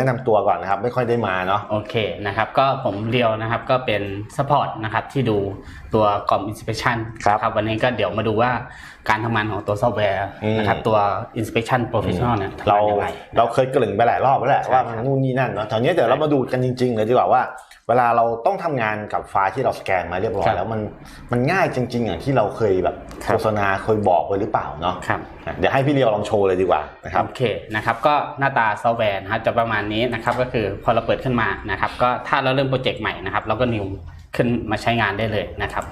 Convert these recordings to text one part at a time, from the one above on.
แนะนำตัวก่อนนะครับ ไม่ค่อยได้มาเนาะโอเคนะครับ ก็ผมเรียวนะครับก็เป็นซัพพอร์ตนะครับที่ดูตัวกล่อม inspection ครับครับวันนี้ก็เดี๋ยวมาดูว่าการทำงานของตัวซอฟต์แวร์อืมนะครับตัว inspection professional เนี่ยทำเรางานอย่างไรเราเคยเกริ่นไปหลายรอบแล้วแหละใช่ว่ามันนู่นนี่นั่นเนาะตอนนี้เดี๋ยวเรามาดูกันจริง ๆ เลยดีกว่าว่า เวลาเราต้องทำงานกับไฟล์ที่เราสแกนมาเรียบร้อยครับแล้วมันมันง่ายจริง ๆ อย่างที่เราเคยแบบครัโฆบษณาเคยบอกไว้หรือเปล่าเนาะครับเดี๋ยวให้พี่เรียวลองโชว์เลยดีกว่านะครับโอเคนะครับก็หน้าตาซอฟต์แวร์นะครับจะประมาณนี้นะครับก็คือพอเราเปิดขึ้นมานะครับก็ถ้าเราเริ่มโปรเจกต์ใหม่นะครับเราก็นิวขึ้นมาใช้งานได้เลยนะครับ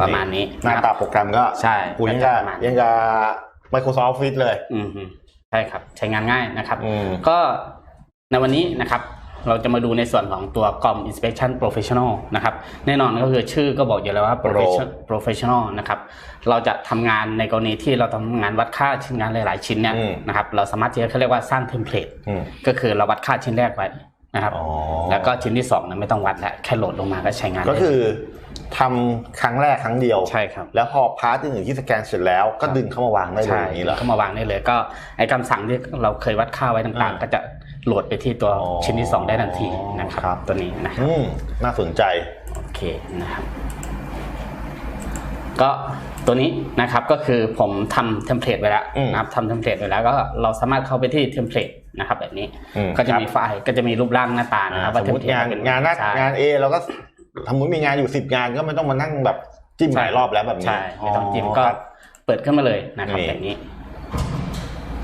ประมาณนี้หน้านะครับตาโปรแกรมก็ใช่กูยังก็จะจะประมาณยังจะ Microsoft Office เลยอืมฮึใช่ครับใช้งานง่ายนะครับอืมก็ในวันนี้นะครับ เราจะมาดูในส่วนของตัวกล่อม inspection professional นะครับ แน่นอนก็คือชื่อก็บอกอยู่แล้วว่า professional professional นะครับ เราจะทำงานในกรณีที่เราทำงานวัดค่าชิ้นงานหลาย ๆ ชิ้นเนี่ยอืมนะครับ เราสามารถที่จะเขาเรียกว่าสร้างเทมเพลตอืมก็คือเราวัดค่าชิ้นแรกไว้นะครับอ๋อแล้วก็ชิ้นที่สองเนี่ยไม่ต้องวัดแล้วแค่โหลดลงมาก็ใช้งานก็ได้คือทำครั้งแรกครั้งเดียวใช่ครับแล้วพอพาร์ทที่หนึ่งที่สแกนเสร็จแล้วก็ดึงเข้ามาวางได้เลยใช่อย่างนี้เหรอก็มาวางได้เลย ก็ไอ้คำสั่งที่เราเคยวัดค่าไว้ต่างอืมๆก็จะ โหลดไปที่ตัวอ๋อชิ้นที่สองได้ทันทีนะคครัรับตัวนี้นะครับอืมน่าสนใจโอเคนะครับ ก็ตัวนี้นะครับก็คือผมทำเทมเพลตไว้แล้วอืมนะครับทำเทมเพลตไว้แล้วก็เราสามารถเข้าไปที่เทมเพลตนะครับแบบนี้อืมก็จะครับมีไฟล์ก็จะมีรูปร่างหน้าตานะครับสมมติเทงานเพลตเป็งานหน้าใช่งานเอเราก็สมมติมีงานอยู่สิบงานก็ไม่ต้องมานั่งแบบจิ้มหลายรอบแล้วแบบนี้ใช่ไม่ต้องจิ้มก็ครับเปิดขึ้นมาเลยนะครับนี่แบบนี้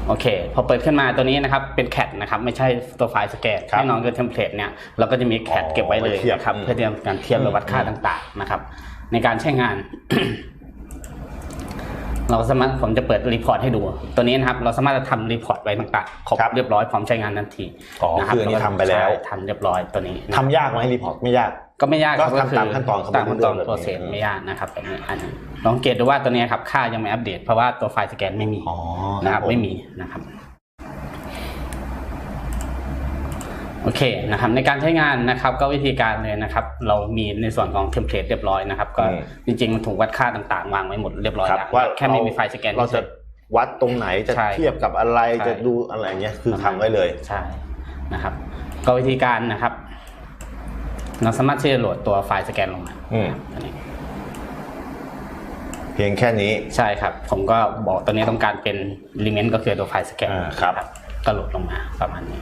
โอเค พอเปิดขึ้นมาตัวนี้นะครับเป็นแคดนะครับไม่ใช่ตัวไฟล์สแกนครับแน่นอนคือเทมเพลตเนี่ยเราก็จะมีแคดอ๋อเก็บไว้เลยไว้เทียบนะครับอืมเพื่อที่จะการเทียบหรือวัดค่าต่างๆนะครับ ในการใช้งาน เราสามารถผมจะเปิดรีพอร์ตให้ดู ตัวนี้นะครับเราสามารถจะทำรีพอร์ตไว้ต่างๆครบครับเรียบร้อยพร้อมใช้งานทันทีอ๋อนะรับคืออันนี้ทำไปแล้วใช่ทำเรียบร้อยตัวนี้นะทำยากไหมรีพอร์ตไม่ยาก ก็ไม่ยากครับก็ทำตามขั้นตอนเขาตามขั้นตอนแบบนี้โปรเซสไม่ยากนะครับแบบนี้อันนี้ลองสังเกตดูว่าตัวนี้ครับค่ายังไม่อัปเดต เพราะว่าตัวไฟล์สแกนไม่มีอ๋อนะครับผไม่มีนะครับโอเคนะครับในการใช้งานนะครับก็วิธีการเลยนะครับ เรามีในส่วนของเทมเพลตเรียบร้อยนะครับ ก็อืมจริงๆมันถูกวัดค่าต่างๆ วางไว้หมดเรียบร้อยครับแล้วว่าแค่ไม่เรามีไฟล์สแกนเราจะวัดตรงไหนจะใช่เทียบกับอะไรใช่จะดูอะไรเงี้ยคือทำไว้เลยใช่นะครับ ก็วิธีการนะครับ เราสามารถที่จะโหลดตัวไฟล์สแกนลงมาอืมอันนี้เพียงแค่นี้ ใช่ครับ ผมก็บอกตัวนี้ต้องการเป็น element ก็คือตัวไฟล์สแกนอ่าครับ ก็โหลดลงมาประมาณนี้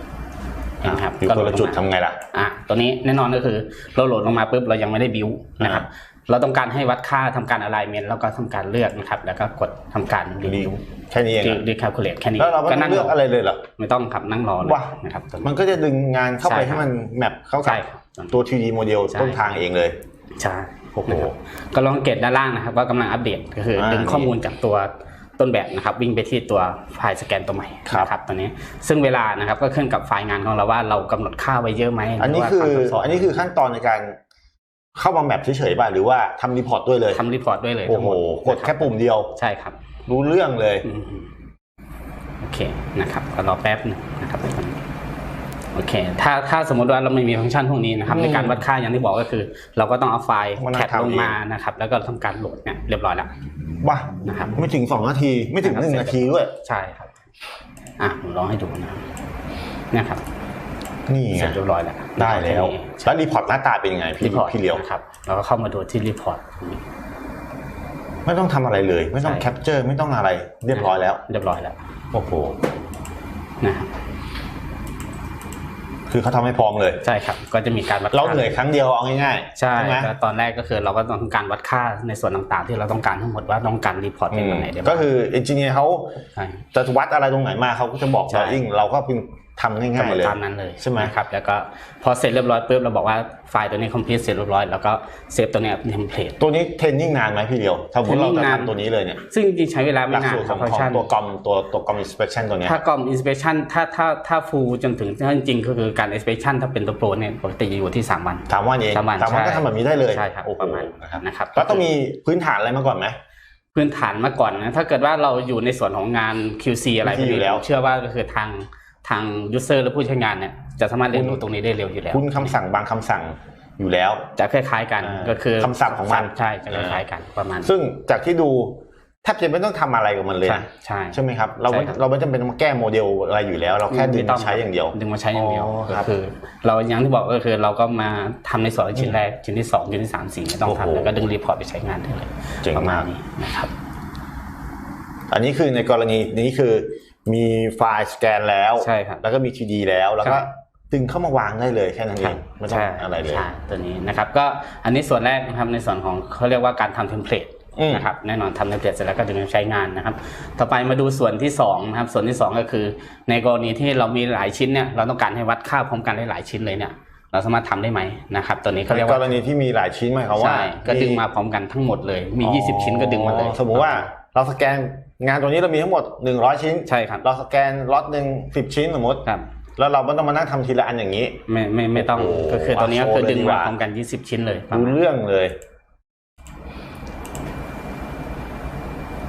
เห็นไหมครับอยู่ก็คนละจุดโหทำลงมาไงล่ะ อะตัวนี้แน่นอนก็คือเราโหลดลงมาปุ๊บเรายังไม่ได้บิวนะครับ เราต้องการให้วัดค่าทำการ alignment แล้วก็ทำการเลือกนะครับ แล้วก็กดทำการ review แค่นี้เองอะ recalculate แค่นี้แล้วเราไม่ก็ต้องเลือกอะไรเลยเหรอไม่ต้องครับนั่งรอเลยว้านะครับตัวมันี้นก็จะดึงงานเข้าไปใช่ครับให้มันแมปเข้ากัใช่บครับตัว 3D โมเดลใช่ต้นทางเองเลยใช่โอ้โหนะครับก็ลองสังเกตด้านล่างนะครับว่ากำลังอัปเดตก็คืออาดึงข้อมูลจากตัวต้นแบบนะครับวิ่งไปที่ตัวไฟล์สแกนตัวใหม่ครับนะครับตัวนี้ซึ่งเวลานะครับก็ขึ้นกับไฟล์งานของเราว่าเรากำหนดค่าไว้เยอะไหมอันนี้หรืคือว่าความซับซ้อันนี้คือขั้นตอนในการ เข้ามาแมปเฉยๆป่ะหรือว่าทำรีพอร์ตด้วยเลยทำรีพอร์ตด้วยเลยโอ้ทั้งโหหมดกดแค่ปุ่มเดียวใช่ครับ รู้เรื่องเลยอืมโอเคนะครับก็รอแป๊บหนึงนะครับโอเค ถ้าถ้าสมมติว่าเราไม่มีฟังก์ชันพวกนี้นะครับอืมในการวัดค่าอย่างที่บอกก็คือ เราก็ต้องเอาไฟล์มานั่งแคปทำลงเองมานะครับ แล้วก็ทำการโหลดเนี่ยเรียบร้อยแล้วว้านะครับไม่ถึงสองนาทีไม่ถึงหนึ่งนาทีด้วยใช่ครับอะผมลองให้ดูนะเนี่ยครับ นี่ไงเสร็จเรียบร้อยแล้วได้แล้ว แล้วรีพอร์ตหน้าตาเป็นยังไงพี่รีพอร์ตพี่เลียวนะครับเราก็เข้ามาดูที่รีพอร์ตไม่ต้องทำอะไรเลย ไม่ต้องใช่แคปเจอร์ไม่ต้องอะไร เรียบร้อยแล้ว เรียบร้อยแล้วโอ้โหนะครับคือเขาทำให้พร้อมเลยใช่ครับ ก็จะมีการวัดเราค่เหนื่อยครั้งเดียวเอาง่ายๆใช่ไหมแล้วตอนแรกก็คือเราก็ต้องการวัดค่าในส่วนต่างๆ ที่เราต้องการทั้งหมดว่าต้องการรีพอร์ตเป็นแบบไหนได้บ้างก็คือเอนจิเนียร์เขาใช่จะวัดอะไรตรงไหนมาเขาก็จะบอกใช่เราเองเราก็เป็น ทำง่ายๆเลยตามนั้นเลยใช่ไหมนะครับแล้วก็พอเสร็จเรียบร้อยปุ๊บเราบอกว่าไฟล์ตัวนี้ complete เสร็จเรียบร้อยแล้วก็เซฟตัวเนี้เป็นเทมเพลตตัวนี้เทรนนิ่งนานไหมพี่เดียวถ้าสมมติเราจะเทรนนิ่งนานทำตัวนี้เลยเนี่ยซึ่งจริงๆใช้เวลาหไม่ลักนานสูตรคขรัอบงฟังขก์อชังนตัวกอมตัวตัวกอม inspection ตัวเนี้ยถ้ากล่อม inspection ถ้าถ้าถ้า full จนถึงจริงๆก็คือการ inspection ถ้าเป็นตัวโปรเนี่ยปกติจะอยู่ที่3วันถามว่าเองสามวันถามว่าใช่ก็ทำแบบนี้ได้เลยใช่ครับโอ้โหประมาณนะครับนะครับแล้วต้องมีพื้นฐานอะไรมาก่อนไหมพื้นฐานมาก่อนนะถ้าเกิดว่าเราอยู่ในส่วนของงาน QC อะไรพวกอยู่นี้แล้วผมเชื่อว่าก็คือทาง ทาง user หรือผู้ใช้งานเนี่ยจะสามารถเรียนรู้ตรงนี้ได้เร็วอยู่แล้วคุณคำสั่งบางคำสั่งอยู่แล้ว จะคล้ายๆกันอ่าก็คือคำศัพท์ของมันใช่จะคล้ายๆกันประมาณ ซึ่งจากที่ดูแทบจะไม่ต้องทำอะไรกับมันเลยใช่นะใช่ใช่ไหมครับเราไม่ใช่ครับเราไม่จำเป็นต้องมาแก้โมเดลอะไรอยู่แล้ว เราแค่ดึงไม่ต้มาใช้อย่างเดียวดึงมาใช้อย่างเดียวอ๋อคก็รับคือ เราอย่างที่บอกก็คือเราก็มาทำในส่วนของชิ้นแรกชิ้นที่สองชิ้นที่สามสี่ไม่ต้องโอ้โหทำแล้วก็ดึงรีพอร์ตไปใช้งานได้เลยเจ๋งประมาณมากนี้นะครับ อันนี้คือในกรณีนี้คือ มีไฟล์สแกนแล้วใช่ครับแล้วก็มี 3D แล้วแล้วก็ครับดึงเข้ามาวางได้เลยแค่นั้นเองไม่ต้องใช่อะไรเลยใช่ตัวนี้นะครับก็อันนี้ส่วนแรกนะครับในส่วนของเขาเรียกว่าการทำเทมเพลตอืมนะครับแน่นอนทำเทมเพลตเสร็จแล้วก็ดึงมาใช้งานนะครับ ต่อไปมาดูส่วนที่สองนะครับส่วนที่สองก็คือ ในกรณีที่เรามีหลายชิ้นเนี่ยเราต้องการให้วัดค่าพร้อมกันได้หลายชิ้นเลยเนี่ยเราสามารถทำได้ไหมนะครับตัวนี้เขาเรียกในกว่ารณีที่มีหลายชิ้นหมายความว่าใช่ก็ดึงมาพร้อมกันทั้งหมดเลย มี 20 ชิ้นก็ดึงมาเลยอ๋อสมมุติว่าเราสแกน งานตัวนี้เรามีทั้งหมด 100 ชิ้น ใช่ครับ เราสแกนล็อตหนึ่ง10ชิ้นสมมติครับ แล้วเราไม่ต้องมานั่งทำทีละอันอย่างนี้ ไม่ไม่ไม่ต้อง โอ้โหก็คือตัวนี้ก็คือดึงโชว์เลยดีกมาว่า พร้อมกัน 20 ชิ้นเลยประรู้มาณเรื่องเลย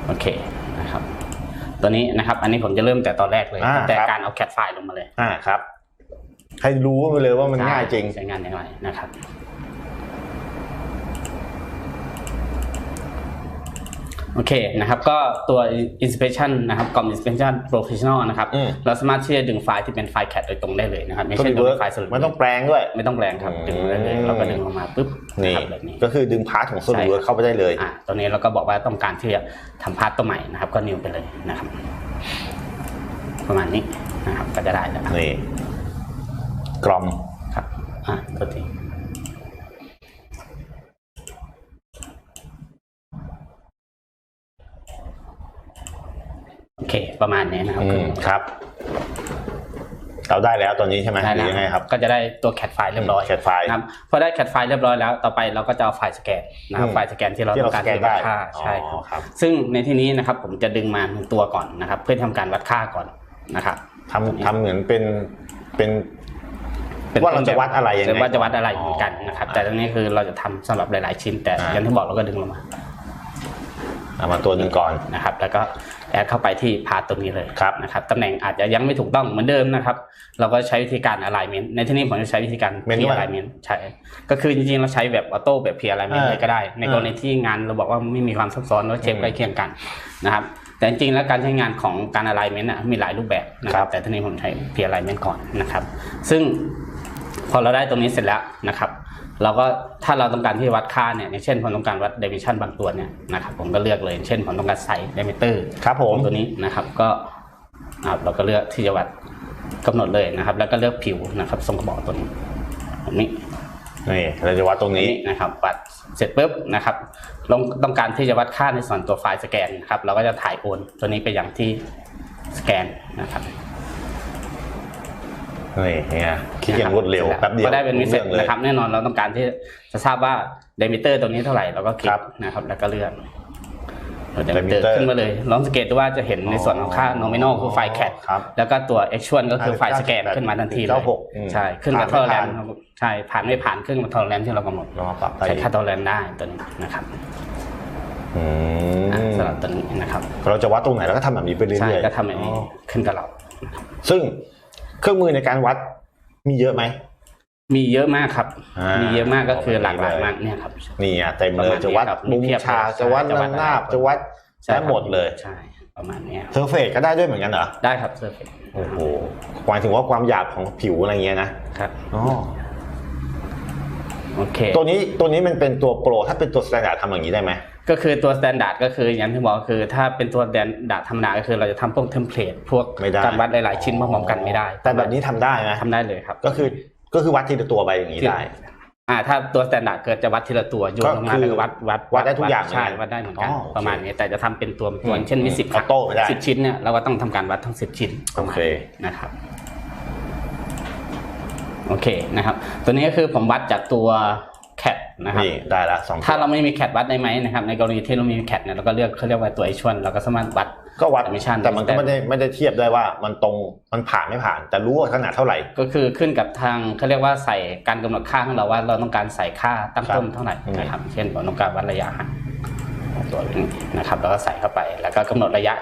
โอเคนะครับ ตัวนี้นะครับ อันนี้ผมจะเริ่มแต่ตอนแรกเลยอ่าแต่ครับ การเอาแคทไฟล์ลงมาเลยอ่าครับ ให้รู้ไปเลยว่ามันง่ายจริง ใช้งานยังไงนะครับ โอเคนะครับก็ตัว inspection นะครับกล่อง inspection professional นะครับอืม เราสามารถที่จะดึงไฟล์ที่เป็นไฟล์แคทโดยตรงได้เลยนะครับไม่ก็ใช่มีดึเวิงร์กไฟล์สรุปไม่ต้องแปลงด้วย ไม่ต้องแปลงครับดึงได้เลยอืมเราก็ดึงลงมาปุ๊บนี่นะครับแบบนี้ ก็คือดึงพาร์ทของ Solid ใช่ Work เข้าไปได้เลย อ่าตัวนี้เราก็บอกว่าต้องการที่จะทำพาร์ตตัวใหม่นะครับ ก็นิวไปเลยนะครับ ประมาณนี้นะครับก็จะได้แล้วครับนี่กรอมครับอ่าตัวทีโอเค ประมาณนี้นะครับ อืมครับ เราได้แล้วตัวนี้ใช่ไหมได้หรืแล้วอยังไงครับก็จะได้ตัวแคทไฟล์เรียบร้อยแคทไฟล์ นะครับพอได้แคทไฟล์เรียบร้อยแล้วต่อไปเราก็จะเอาไฟล์สแกนนะครับอืม ไฟล์สแกนที่เราที่ต้เราองการสแกนที่วัดได้ค่าใช่ครับ อ๋อครับซึ่งในที่นี้นะครับผมจะดึงมาหนึ่งตัวก่อนนะครับ เพื่อทำการวัดค่าก่อนนะครับ ทำทำเหมือนเป็นเป็น ป็นว่าเราจะวัดอะไรยังไงว่าจะวัดอะไรเหมือนกันนะครับ แต่ตรงนี้คือเราจะทำสำหรับหลาย ๆ ชิ้น แต่อ่า อย่างที่บอกเราก็ดึงลงมา เอามาตัวหนึ่งก่อนนะครับแล้วก็แอดเข้าไปที่พาร์ตตรงนี้เลยครับนะครับตำแหน่งอาจจะยังไม่ถูกต้องเหมือนเดิมนะครับ เราก็ใช้วิธีการ alignment ในที่นี้ผมจะใช้วิธีการ Manual P alignment ใช่ก็คือจริงๆ เราใช้แบบออโต้แบบ P alignment อ่าเลยก็ได้ ในกรณีที่งานเราบอกว่าไม่มีความซับซ้อนว่าเชฟอืมใกล้เคียงกันนะครับแต่จริงๆแล้วการใช้งานของการ alignment น่ะมีหลายรูปแบบนะคครัรับบแต่ทีนี้ผมใช้ P alignment ก่อนนะครับ ซึ่งพอเราได้ตรงนี้เสร็จแล้วนะครับ เราก็ถ้าเราต้องการที่วัดค่าเนี่ยอย่างเช่นผมต้องการวัด dimension บางตัวเนี่ยนะครับผมก็เลือกเลย เช่นผมต้องการใส่ diameter ครับผมตัวนี้นะครับก็นะครับเราก็เลือกที่จะวัดกำหนดเลยนะครับ แล้วก็เลือกผิวนะครับทรงกระบอกตัวนี้แบบนี้นี่เราจะวัดตรงนี้นะครับวัดเสร็จปุ๊บนะครับลงต้องการที่จะวัดค่าในส่วนตัวไฟล์สแกนนะครับเราก็จะถ่ายโอนตัวนี้ไปอย่างที่สแกนนะครับ นี่ไงคิดอย่างรวดเร็วแป๊บเดียวก็ได้เป็นวิเศษรู้รื่องเลยนะครับแน่นอนเราต้องการที่จะทราบว่าเดมิเตอร์ตัวนี้เท่าไหร่เราก็คลิครักบนะครับแล้วก็เลือกเดมิเตอ Diameter ร์ขึ้นมาเลยลองสังเกตดูว่าจะเห็นในส่วนของค่า nominal คือไฟล์แคทครับแล้วก็ตัว actual ก็คือไฟล์สแกนขึ้นมาทันทีเลย96อืมใช่ขึ้นกับผ่าทอนไม่แลนผ่านใช่ผ่านไม่ผ่านขึ้นกับทอร์แลนที่เรากำหนดเรามาปรับได้ใช้อีกค่าทอร์แลนได้ตัวนี้นะครับอือะมสำหรับตัวนี้นะครับ เราจะวัดตรงไหนเราก็ทำแบบนี้ไปเรื่อยๆใช่ก็ทำแบบนี้อ๋อขึ้นกับเรา ซึ่ง เครื่องมือในการวัดมีเยอะไหมมีเยอะมากครับอ่ามีมีเยอะมากก็คือหลากหลายเลยมากเนี่ยครับนี่อะเต็มเลยประมาณนี้จะวัดครับมุมมีเทียบฉากเลยจะวัดจะวัดระนาบอะไรจะวัดใช่ได้ครับหมดเลยใช่ประมาณเนี้ยเซอร์เฟสก็ได้ด้วยเหมือนกันเหรอได้ครับเซอร์เฟโอ้โหหมายถึงว่าความหยาบของผิวอะไรเงี้ยนะครับอ๋อโอเคตัวนี้ตัวนี้มันเป็นตัวโปรถ้าเป็นตัวสแตนดาร์ดทำอย่างนี้ได้ไหม ก็คือตัว s t ต n d า r d ก็คืออย่างที่บอกก็คือ ถ้าเป็นตัว s t ต n d า r d ธรรมดาก็คือเราจะทำพวกเทมเพลตพวกไม่ได้ การวัดหลายๆชิ้นพร้อมๆกันไม่ได้แต่แบบนี้ทำได้นะทำได้เลยครับก็คือก็คือวัดทีละตัวไปอย่างนี้ได้ อ่าถ้าตัว s t ต n d า r d เกิดจะวัดทีละตัวโยนลงมาก็คือแล้วก็วัดวัดวัดได้ทุกอย่างใช่เหมือนกันวัดได้เหมือนกันอ๋อโอเคประมาณนี้แต่จะทำเป็นตัวตัวอืมเช่นมีสิบออโต้ไม่ได้ สิบชิ้นเนี่ยเราก็ต้องทำการวัดทั้งสิบชิ้นประมาณโอเค นะครับโอเคนะครับ ตัวนี้ก็คือผมวัดจากตัว แคทนะครับนี่ได้ละสองถ้าเราไม่มีแคทวัดได้ไหมนะครับในกรณีที่เรามีแคทเนี่ยเราก็เลือกเขาเรียกว่าตัวไอชวนเราก็สามารถวัดก็วัด Dimension แต่มันก็ไม่ได้ไม่ได้เทียบได้ว่ามันตรงมันผ่านไม่ผ่าน แต่รู้ว่าขนาดเท่าไหร่ ก็คือขึ้นกับทางเขาเรียกว่าใส่การกำหนดค่าของเราว่าเราต้องการใส่ค่าตั้งต้นเท่าไหร่อืมนะครับเช่นผมต้องการวัดระยะห่างของตัวนี้นะครับแล้วก็ใส่เข้าไปแล้วก็กำหนดระยะ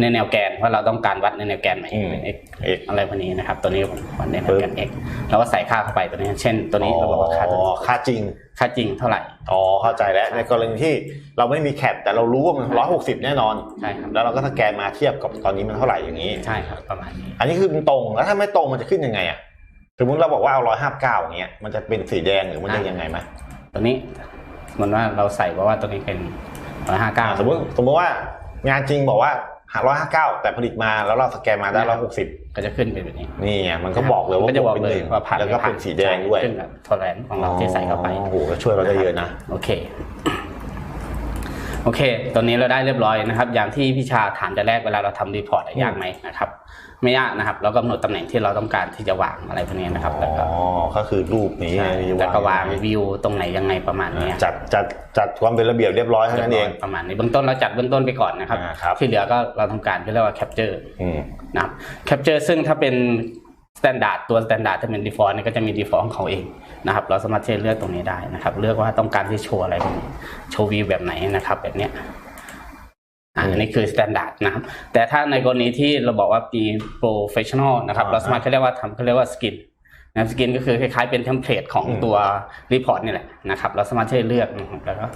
ในแนวแกนว่าเราต้องการวัดในแนวแกนไหนอืมเป็น x x อะไรพวกนี้นะครับ ตัวนี้ผมวัดในแนวแกน x แล้วก็ใส่ค่าเข้าไปตัวนี้ เช่น ตัวนี้เราบอกว่าค่าตัวอ๋อนี้ค่าจริง ค่าจริงเท่าไหร่ อ๋อ เข้าใจแล้ว ในกรณีที่เราไม่มีแคปแต่เรารู้ว่ามันร้อยหกสิบแน่นอน ใช่ครับแล้วเราก็สแกนมาเทียบกับตอนนี้มันเท่าไหร่อย่างนี้ ใช่ครับประมาณนี้ อันนี้คือมันตรง แล้วถ้าไม่ตรงมันจะขึ้นยังไงอะ สมมติเราบอกว่าเอาร้อยห้าเก้าอย่างเงี้ย มันจะเป็นสีแดงหรือมันจะยังไงไหมตัวนี้สมมติว่าเราใส่ว่าว่าตัวนี้เป็นร้อยห้าเก้าอ่าสมมติสมมติว่างานจริงบอกว่าหา ร้อยห้าเก้าแต่ผลิตมาแล้วเราสแกนมาได้ร้อยหกสิบก็จะขึ้นเป็นแบบนี้นี่ไงมันก็บอกเลยว่าก็จะบอกเป็นเลหยนึ่งว่าผ่านแล้วก็เป็นสีแดงด้วยขึ้นกับทอแลนของเราที่ใส่เข้าไปโอ้โหก็ช่วยเราได้เยอะนะโอเค โอเค ตอนนี้เราได้เรียบร้อยนะครับ อย่างที่พี่ชาถามแต่แรกเวลาเราทำรีพอร์ตอะอืมยากไหมนะครับ ไม่ยากนะครับ เรากำหนดตำแหน่งที่เราต้องการที่จะวางอะไรพวกนี้นะครับแล้วก็อ๋อก็คือรูปนี้ใช่ที่แล้วก็วางวิวตรงไหนยังไงประมาณนี้จัดจัดจัดความเป็นระเบียบเรียบร้อยเท่านั้นเองประมาณนี้เบื้องต้นเราจัดเบื้องต้นไปก่อนนะครับอ่าครับที่เหลือก็เราทำการที่เรียกว่า capture อืมนะครับ capture ซึ่งถ้าเป็น standard ตัว standard ถ้าเป็น default เนี่ยก็จะมี default ของเขาเองนะครับ เราสามารถที่จะเลือกตรงนี้ได้นะครับ เลือกว่าต้องการที่โชว์อะไรแบบนี้โชว์วิวแบบไหนนะครับ แบบเนี้ยอ่าอันนี้คือ standard นะครับ แต่ถ้าในกรณีที่เราบอกว่ามี professional นะครับอ่าเราสามารถเขาเรียกว่าทำเขาเรียกว่า skin นะครับสกินก็คือคล้ายๆเป็นเทมเพลตของอืมตัวรีพอร์ตนี่แหละนะครับ เราสามารถที่จะเลือกนะครับแล้วก็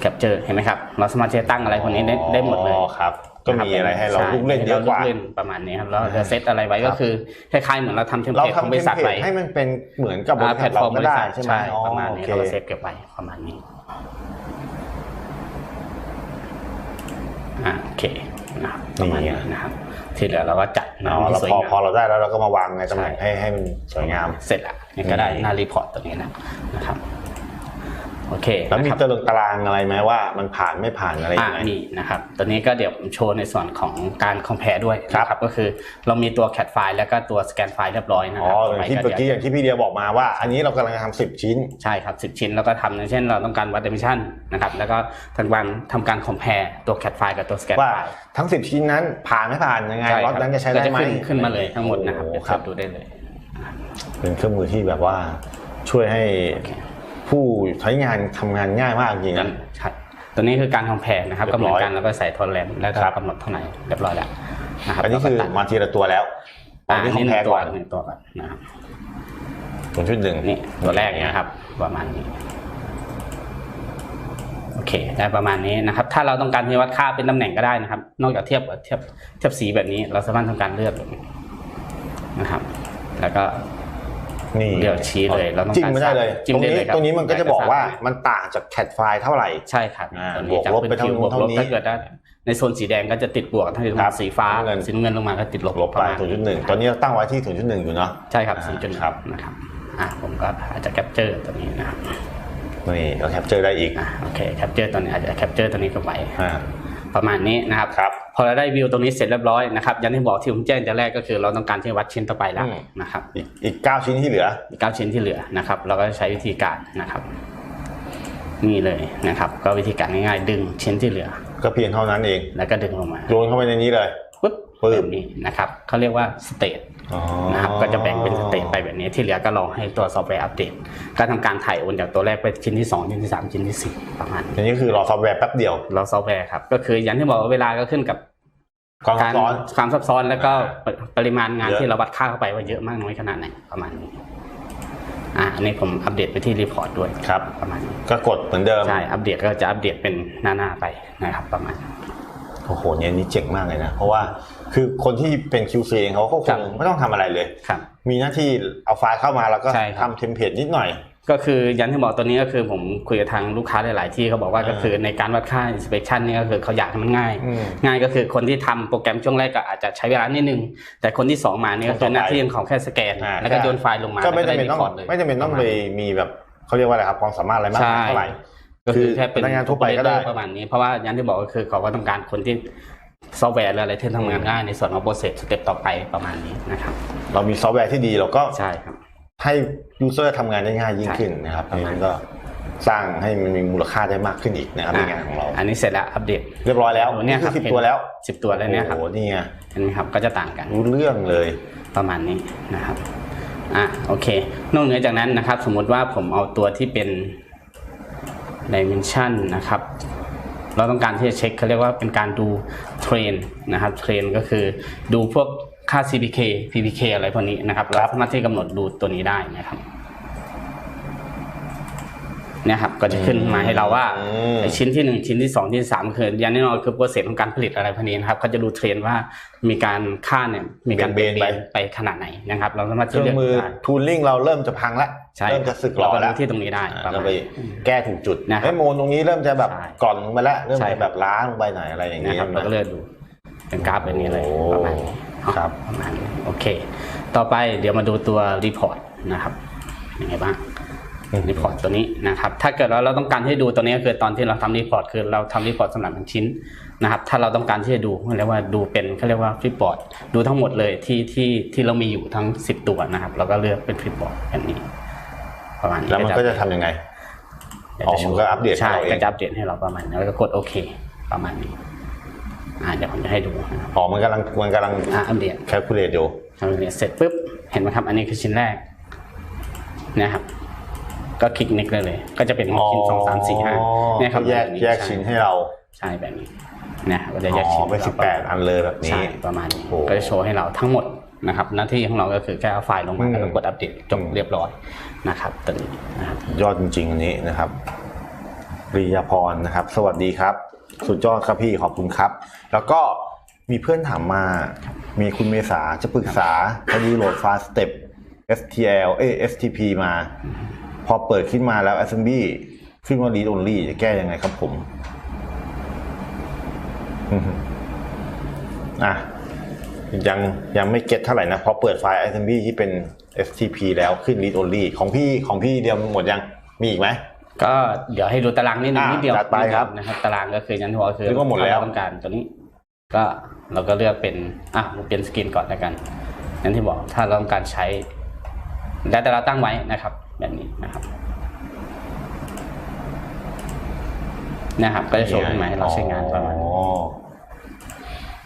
แคปเจอร์เห็นไหมครับ เราสามารถที่จะตั้งอะไรพวกนี้ได้ได้หมดเลยอ๋อครับ ก็มีอะไรให้เราลูกเล่นเยอะกว่าใช่ให้รลูเล่นประมาณนี้ครับแล้วจะเซตอะไรไว้ก็คือคล้ายๆเหมือนเราทำเทมเพเราลตของทำบเทริมษัทเพลไว้ตให้มันเป็นเหมือนกับบอ่าริแพลษัทตฟอเราร์มบก็ริได้ษัทใช่ไหมใช่อ๋อประมาณนี้โอคเราก็เซฟเก็บไว้ประมาณนี้อ่าโอเคนะครับประมาณนี้นะครับที่เหลือเราก็จัดอ๋อให้แล้วสวยพองามพอเราได้แล้วเราก็มาวางในตำแหน่งใช่ให้ให้มันสวยงามเสร็จแล้วนี่ก็ได้นี่หน้ารีพอร์ตตัวนี้นะนะครับ โอเคแล้วมีนะครับตารางตารางอะไรไหมว่ามันผ่านไม่ผ่านอะไรอ่ายังไงมีนะครับตอนนี้ก็เดี๋ยวผมโชว์ในส่วนของการ compare ด้วยครับนะก็คือเรามีตัว CAD ไฟล์แล้วก็ตัว scan ไฟล์เรียบร้อยนะอ๋คอรับอย่างที่ต่เมื่ไปอกี้อย่างที่พี่เดียบอกมาว่า อันนี้เรากำลังทำสิบชิ้น ใช่ครับ10ชิ้นแล้วก็ทำอย่างเช่น เราต้องการวัด dimension นะครับแล้วก็ทำการทำการ compare ตัว CAD ไฟล์กับตัว scan ว่าไฟล์ทั้งสิบชิ้นนั้นผ่านไม่ผ่านยังไงใช่คล็รัอบตนั้นจะใช้ได้ก็ไหมขึ้นขึ้นมาเลยทั้งหมดนะครับโอ้เดี๋ยวครับดูได้เลย เป็นเครื่องมือที่แบบว่าช่วยให้โอเค ผู้ใช้งานทำงานง่ายมากจริงๆนะใช่ตัวนี้คือการ compare นะครับเรีก็ยบเหมืร้ออยนกันแล้วก็ใส่ tolerance แล้วก็ครับกำหนดเท่าไหร่เรียบร้อยแล้วนะครับอันนี้คือแล้วก็ตัดมาทีละตัวแล้วอ่าที่นี่คอมหแพนึ่ร์งตัวก่อนหนึ่งตัวก่อนนะครับศูนย์จุดหนึ่งนี่ตัวแรกนะครับ ประมาณนี้โอเค ได้ประมาณนี้นะครับ ถ้าเราต้องการที่วัดค่าเป็นตำแหน่งก็ได้นะครับ นอกจากเทียบเทียบเทียบสีแบบนี้ เราสามารถทำการเลือกแบบนี้นะครับ แล้วก็ นี่เลือกชี้เลยเราต้องจิ้มการไม่ได้เลยจิ้ตมรงได้นี้เลยครับตรงนี้มันก็จะบอกว่าได้ครับมันต่างจากแคดไฟล์เท่าไหร่ใช่ครับอ่าตัวบนี้วกจากลบไปพื้นผิวเท่าบวกลบเท่านี้ถ้าเกิดได้ในโซนสีแดงก็จะติดบวกถ้าเกิดครับสีฟ้าน้ำเงินสีน้ำเงินลงมาก็ติดลบลบไปประมาณศูนย์จุดหนึ่งตอนนี้เราตั้งไว้ที่ศูนย์จุดหนึ่งอยู่เนาะใช่ครับอ่าศูนย์จุดครับนะครับอ่าผมก็อาจจะแคปเจอร์ตัวนี้นะครับนี่เราแคปเจอร์ได้อีกอ่าโอเคแคปเจอร์ตัวนี้อาจจะแคปเจอร์ตัวนี้ก็ไว้อ่าประมาณนี้นะครับครับ พอเราได้วิวตรงนี้เสร็จเรียบร้อยนะครับอย่างที่บอกที่ผมแจ้งแต่แรกก็คือ เราต้องการที่วัดชิ้นต่อไปแล้วอืมนะครับอีกอีกเก้าชิ้นที่เหลืออีกเก้าชิ้นที่เหลือนะครับ เราก็จะใช้วิธีการนะครับ นี่เลยนะครับ ก็วิธีการง่ายๆ ดึงชิ้นที่เหลือ ก็เพียงเท่านั้นเองแล้วก็ดึงลงมาโยนเข้าไปในนี้เลย ปุ๊บปึ๊บแบบนี้นะครับเขาเรียกว่าสเตตอ๋อนะครับก็จะแบ่งเป็นสเตตไปแบบนี้ที่เหลือก็รอให้ตัวซอฟต์แวร์อัปเดตก็ทำการถ่ายโอนจากตัวแรกไปชิ้นที่สองชิ้นที่สามชิ้นที่สี่ประมาณนี้อันนี้คือรอซอฟต์แวร์แป๊บเดียวเราซอฟต์แวร์ครับก็คืออย่างที่บอกว่าเวลาก็ขึ้นกับความซับการซ้อนความซับซ้อนแล้วก็อ่าปริมาณงานเยอะที่เราวัดค่าเข้าไปว่าเยอะมากน้อยขนาดไหนประมาณนี้อ่าอันนี้ผมอัปเดตไปที่รีพอร์ตด้วยครับประมาณนี้ก็กดเหมือนเดิมใช่อัปเดตก็จะอัปเดตเป็นหน้าๆไปนะครับประมาณนี้ โอ้โหเนี่ยนี่เจ๋งมากเลยนะ เพราะว่าคือคนที่เป็น QC เองเขาก็คครังบไม่ต้องทำอะไรเลยครับมีหน้าที่เอาไฟล์เข้ามาแล้วก็ใช่ครับทำเทมเพลตนิดหน่อย ก็คืออย่างที่บอกตัวนี้ก็คือผมคุยกับทางลูกค้าหลาย ๆ ที่เขาบอกว่าอ่าก็คือในการวัดค่า inspection นี่ก็คือเขาอยากให้มันง่ายอืมง่ายก็คือคนที่ทำโปรแกรมช่วงแรกก็อาจจะใช้เวลานิดนึง แต่คนที่สองมานี่ก็คือหน้าที่ของแค่สแกนอ่าแล้วก็โยนไฟล์ลงมาก็ไม่จำเป็นแล้วต้องด้ record ลยไม่จำเป็นต้องไปมีแบบเขาเรียกว่าอะไรครับความสามารถอะไรมากใช่เท่าไหร่ ก็คือแค่เป็นพนักงานทั่วไปก็ได้ operator ประมาณนี้เพราะว่าอย่างที่บอกก็คือเขาก็ต้องการคนที่ซอฟต์แวร์หรืออะไรที่ทำงานง่ายในส่วนของโปรเซสสเต็ปต่อไปประมาณนี้นะครับ เรามีซอฟต์แวร์ที่ดีเราก็ใช่ครับ ให้ยูเซอร์ทำงานได้ง่ายยิ่งขึ้นนะครับใช่เพราะฉะนั้นก็สร้างให้มันมีมูลค่าได้มากขึ้นอีกนะครับในงานของเรา อันนี้เสร็จแล้วอัปเดต เรียบร้อยแล้วเนี่ยนี่คคืรัอบสิบตัวแล้วสิบตัวแล้วเนี่ยครับโอ้โหนี่ไงเห็นไหมครับก็จะต่างกัน รู้เรื่องเลย ประมาณนี้นะครับ อะโอเค นอกเหนือจากนั้นนะครับ สมมุติว่าผมเอาตัวที่เป็น dimension นะครับ เราต้องการที่จะเช็คเขาเรียกว่าเป็นการดูเทรนนะครับเทรนก็คือดูพวกค่า CPK PPK อะไรพวกนี้นะครับเราสามารถที่กำหนดดูตัวนี้ได้นะครับ เนี่ยครับก็จะขึ้นมาให้เราว่าอืมไอ้ชิ้นที่หนึ่งชิ้นที่สองชิ้นที่สามคืออย่างแน่นอนคือโปรเซสของการผลิตอะไรพวกนี้นะครับเขาจะดูเทรนว่ามีการค่าเนี่ยมีการเบนๆไปไปขนาดไหนนะครับ เราสามารถเคที่รื่องมือได้ทูลลิ่งเราเริ่มจะพังแล้วใช่เริ่มจะสึกหรอเราก็แล้วรู้ที่ตรงนี้ได้ประเรามาณไปแก้ถูกจุดนะครับไอ้ยโมนตรงนี้เริ่มจะแบบใช่กร่อนลงไปแล้วเริ่มใช่จะแบบล้าลงไปหน่อยอะไรอย่างนะนี้ครับเราก็นะเลือกดูเป็นกราฟแบบนี้เลยโอ้ประมาณนี้ครับประมาณนี้โอเค ต่อไปเดี๋ยวมาดูตัวรีพอร์ตนะครับยังไงบ้าง รีพอร์ตตัวนี้นะครับ ถ้าเกิดเราเราต้องการให้ดูตัวนี้ก็คือตอนที่เราทำรีพอร์ตคือเราทำรีพอร์ตสำหรับเป็นชิ้นนะครับ ถ้าเราต้องการที่จะดูเขาเรียกว่าดูเป็นเขาเรียกว่าฟลิปบอร์ดดูทั้งหมดเลยที่ที่ที่เรามีอยู่ทั้ง 10 ตัวนะครับ เราก็เลือกเป็นฟลิปบอร์ดแบบนี้ประมาณนี้แล้วมันก็จะทำยังไงอ๋อมันก็อัปเดตให้ใช่เราเองก็จะอัปเดตให้เราประมาณนี้แล้วก็กดโอเค ประมาณนี้อ่าเดี๋ยวผมจะให้ดูนะครับอ๋อมันกำลังมันกำลังอ่าอัปเดตแคลคูลเลตอยู่ทำเสร็จปุ๊บเห็นไหมครับ อันนี้คือชิ้นแรกนะครับ ก็คลิกนิกเลยเลย ก็จะเป็นชิ้นสองสามสี่ห้าเนี่ยครับแยกบบแยกชิ้นให้เราใช่แบบนี้นะครับก็จะอ๋แยกชิ้นอเป็นสิบแปดอันเลยแบบนี้ใช่ประมาณนี้โอ้ก็จะโชว์ให้เราทั้งหมดนะครับหน้าที่ของเราก็คือแค่เอาไฟล์ลงมาอืมแล้วก็กดอัปเดตจบอืมเรียบร้อยนะครับตัวนี้นะครับยอดจริงๆอันนี้นะครับปริยาพรนะครับ สวัสดีครับ สุดยอดครับพี่ขอบคุณครับ แล้วก็มีเพื่อนถามมา มีคุณเมษาจะปรึกษาพอดีโหลดไฟล์สเต็ป STL เอย STP มา พอเปิดขึ้นมาแล้ว Assembly ขึ้นว่า read only จะแก้ยังไงครับผมอือฮึอะยังยังไม่เก็ตเท่าไหร่นะ พอเปิดไฟล์ Assembly ที่เป็น STP แล้วขึ้น read only ของพี่ของพี่เดียวหมดยังมีอีกไหมก็เดี๋ยวให้ดูตารางนิดนึงอะนิดเดียวจัดไปครับนะครับ ตารางก็คืออยันที่บอกก็คือนึกว่าหมดแล้วถ้เรต้องการตัวนี้ ก็เราก็เลือกเป็นอะเปลี่ยนสกรีนก่อนแล้วกันอย่างที่บอกถ้าเราต้องการใช้แล้วแต่เราตั้งไว้นะครับ แบบนี้นะครับนะครับ ก็จะโชว์ขึ้นมาให้เราใช้งานประมาณนี้อ๋อ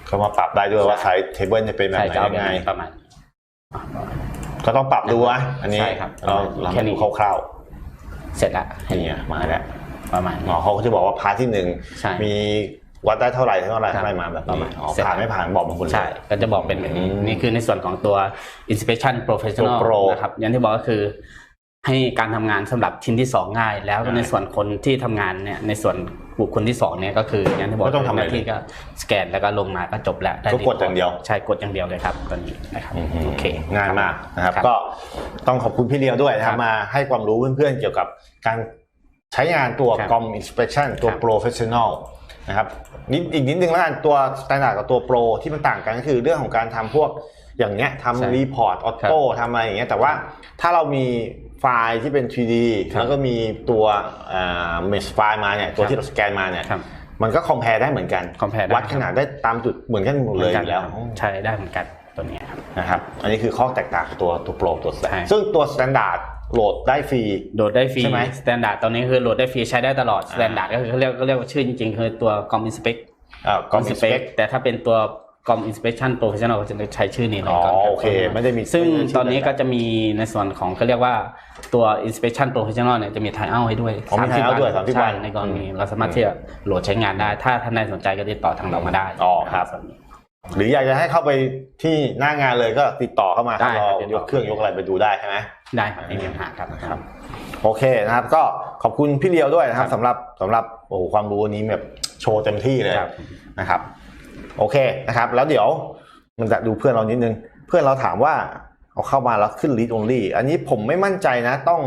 ก็มาปรับได้ด้วยว่าไซส์เทเบิลจะเป็นแบบใช่ไหนจะเอายัแบบงไงนี้ประมาณนี้อะประมาณนี้ก็ต้องปรับดูนะอันนี้ใช่ครับเราเราแค่นี้ดูคร่าวเสร็จละๆนี่ไงมาแล้วประมาณหมนี้อเขาก็จะบอกว่าพาร์ทที่หนึ่งใช่มีวัดได้เท่าไหร่เท่าไหร่ครับเท่าไหร่มาแบบประนี้มาณอ๋อเสร็จผ่านไม่ผ่านบอกมาหมดเลยใช่ก็จะบอกเป็นแบบนี้อืมนี่คือในส่วนของตัว inspection professional ตัว Pro นะครับอย่างที่บอกก็คือ ให้การทำงานสำหรับชิ้นที่สองง่าย แล้วก็ในส่วนคนที่ทำงานเนี่ยในส่วนบุคคลที่สองเนี่ยก็คืออย่างที่บอกไม่ต้องทำอะไรหน้าที่ก็สแกนแล้วก็ลงมาก็จบแล้วได้ก็กดอย่างเดียวใช่กดอย่างเดียวเลยครับตอนนี้นะครับอืมโอเคง่ายมากนะครับ ก็ต้องขอบคุณพี่เลียวด้วยนะคครัรับบมาให้ความรู้เพื่อนๆเกี่ยวกับการใช้งานตัวครับ com inspection ตัวครับ professional นะครับนิดอีกนิดนึงแล้วกันตัว standard กับตัว pro ที่มันต่างกันก็คือเรื่องของการทำพวกอย่างเงี้ยใช่ทำรีพอร์ตออโต้ทำอะไรอย่างเงี้ยแต่ว่าถ้าเรามี ไฟล์ที่เป็น 3D ครับแล้วก็มีตัวอ่า mesh ไฟล์มาเนี่ยตัวครับที่เราสแกนมาเนี่ยครับมันก็คอมเพลได้เหมือนกัน compare ได้วัดขนาดได้ตามจุดเหมือนกันหมดเลยอยู่แล้ว ใช่ได้เหมือนกันตัวเนี้ยครับนะครับ อันนี้คือข้อแตกต่างตัวตัวโปรตัวสแตนใช่ซึ่งตัวสแตนดาร์ดโหลดได้ฟรี โหลดได้ฟรีใช่ไหมสแตนดาร์ดตอนนี้คือโหลดได้ฟรีใช้ได้ตลอดสแตนดาร์ดก็คือเขาเรียกก็เรียกว่าชื่อจริงๆคือตัว com inspect อ่า com inspect แต่ถ้าเป็นตัว com inspection professional ก็จะใช้ชื่อนี้เลยอ๋อก่อนรับโอเคไม่ได้มีซึ่งไม่ได้ชื่อตอนนี้ก็จะมีในส่วนของเขาเรียกว่าตัว inspection professional เนี่ยจะมี trial ให้ด้วยอ๋อมี trial ด้วย30ใช่วันในกรณีอืมเราสามารถที่จะโหลดใช้งานได้ ถ้าท่านใดสนใจก็ติดต่อทางเรามาได้อ๋อครับส่วนนี้หรืออยากจะให้เข้าไปที่หน้างานเลยก็ติดต่อเข้ามาได้เราครับติดยต่อกเครื่องยกอะไรไปดูได้ใช่ไหมได้ครับไม่มีปัญหาครับครับโอเคนะครับ ก็ขอบคุณพี่เลียวด้วยนะครับครับสำหรับสำหรับโอ้โหความรู้วันนี้แบบโชว์เต็มที่เลยครับนะครับ โอเคนะครับ แล้วเดี๋ยวมันจะดูเพื่อนเรานิดนึง เพื่อนเราถามว่าเอาเข้ามาแล้วขึ้น read only อันนี้ผมไม่มั่นใจนะต้อง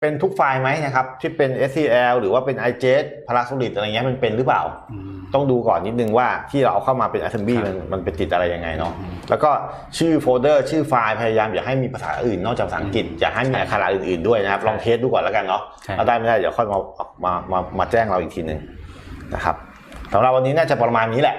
เป็นทุกไฟล์ไหมนะครับ ที่เป็น SCL หรือว่าเป็น IJS Parasolic อะไรเงี้ยมันเป็นหรือเปล่าอืมต้องดูก่อนนิดนึงว่าที่เราเอาเข้ามาเป็น assembly ครับมันมันไปติดอะไรยังไงเนาะอืมแล้วก็ชื่อโฟลเดอร์ชื่อไฟล์พยายามอย่าให้มีภาษาอื่นนอกจากภาษาอังกฤษอย่าให้มีใช่อักขระอื่นๆด้วยนะครับใช่ลองเทสดูก่อนแล้วกันเนาะใช่ถ้าได้ไม่ได้เดี๋ยวค่อยมามามามาแจ้งเราอีกทีหนึ่งนะครับสำหรับวันนี้น่าจะประมาณนี้แหละ